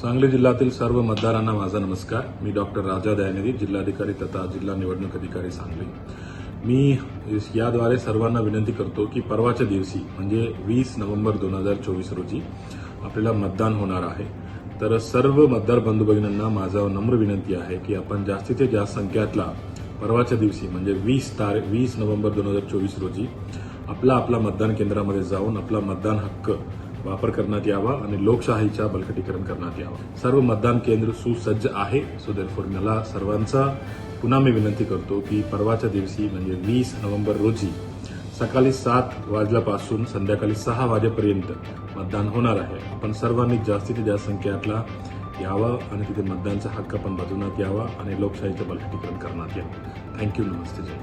सांगली जिल्ह्यातील सर्व मतदारांना माझा नमस्कार. मी डॉक्टर राजा दयानिधी जिल्हाधिकारी तथा जिल्हा निवडणूक अधिकारी सांगली. मी याद्वारे सर्वांना विनंती करतो की परवाच्या दिवशी म्हणजे वीस नोव्हेंबर दोन हजार चोवीस रोजी आपल्याला मतदान होणार आहे. तर सर्व मतदार बंधू भगिनींना माझा नम्र विनंती आहे की आपण जास्तीत जास्त संख्यातला परवाच्या दिवशी म्हणजे वीस तार वीस नोव्हेंबर दोन हजार चोवीस रोजी आपला आपला मतदान केंद्रामध्ये जाऊन आपला मतदान हक्क वापर करण्यात यावा आणि लोकशाहीच्या बलकटीकरण करण्यात यावा. सर्व मतदान केंद्र सुसज्ज आहे. सो देरफोर मला सर्वांचा पुन्हा मी विनंती करतो की परवाच्या दिवशी म्हणजे वीस नोव्हेंबर रोजी सकाळी सात वाजल्यापासून संध्याकाळी सहा वाजेपर्यंत मतदान होणार आहे. आपण सर्वांनी जास्तीत जास्त संख्यातला यावा आणि तिथे मतदानचा हक्क पण बजवण्यात यावा आणि लोकशाहीचं बलकटीकरण करण्यात यावं. थँक्यू नमस्ते. जय